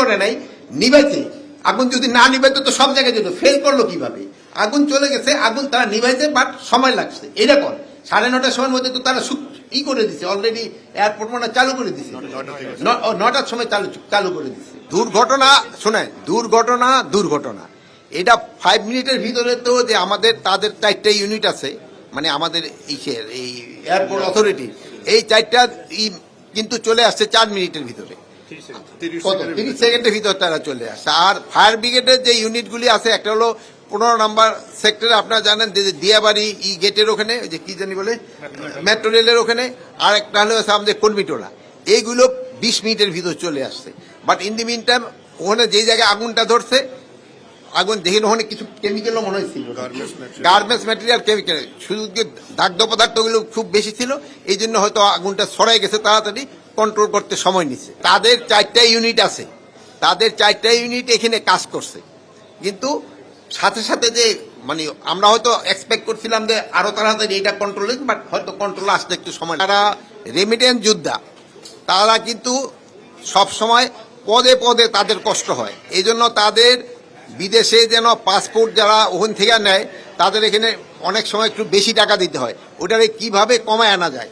করে নাই নিভাইছে আগুন যদি না নিভাইতো তো সব জায়গায় যেত ফেল করল কীভাবে? আগুন চলে গেছে আগুন তারা নিভাইছে বাট সময় লাগছে। এরকম সাড়ে নটার সময়ের মধ্যে তো তারা ই করে দিছে অলরেডি এয়ারপোর্ট মনে চালু করে দিছে। নটার সময় চালু চালু করে দিছে। দুর্ঘটনা শোনেন দুর্ঘটনা দুর্ঘটনা। এটা ফাইভ মিনিটের ভিতরে তো যে আমাদের তাদের চারটে ইউনিট আছে মানে আমাদের ইসের এই এয়ারপোর্ট অথরিটি এই চারটা ই কিন্তু চলে আসছে চার মিনিটের ভিতরে। তিরিশ সেকেন্ডের ভিতর তারা চলে আসছে আর ফায়ার ব্রিগেডের যে ইউনিটগুলি আছে একটা হলো পনেরো নাম্বার সেক্টরে আপনারা জানেন যে দিয়াবাড়ি ই গেটের ওখানে ওই যে কি জানি বলে মেট্রো রেলের ওখানে আর একটা হলো আমাদের কর্মীটোলা এইগুলো বিশ মিনিটের ভিতর চলে আসছে। But in the meantime ওখানে যেই জায়গায় আগুনটা ধরছে আগুন দেখেন ওখানে কিছু কেমিক্যালও মনে হয়েছিল গার্মেন্টস ম্যাটেরিয়াল কেমিক্যাল শুধু যে দাগ্ধ পদার্থগুলো খুব বেশি ছিল এই জন্য হয়তো আগুনটা ছড়াই গেছে তাড়াতাড়ি। কন্ট্রোল করতে সময় নিচ্ছে তাদের চারটা ইউনিট আছে। তাদের চারটা ইউনিট এখানে কাজ করছে। কিন্তু সাথে সাথে যে মানে আমরা হয়তো এক্সপেক্ট করছিলাম যে আরও তাড়াতাড়ি এটা কন্ট্রোল বাট হয়তো কন্ট্রোল আসতে একটু সময় তারা রেমিডেন্স যোদ্ধা। তারা কিন্তু সব সময় পদে পদে তাদের কষ্ট হয়। এই জন্য তাদের বিদেশে যেন পাসপোর্ট যারা ওখান থেকে নেয়, তাদের এখানে অনেক সময় একটু বেশি টাকা দিতে হয়। ওটারে কীভাবে কমায় আনা যায়?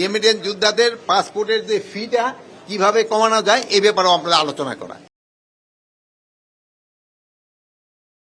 রেমিডেন্স যোদ্ধাদের পাসপোর্টের যে ফিটা কীভাবে কমানো যায় এ ব্যাপারেও আমরা আলোচনা করা।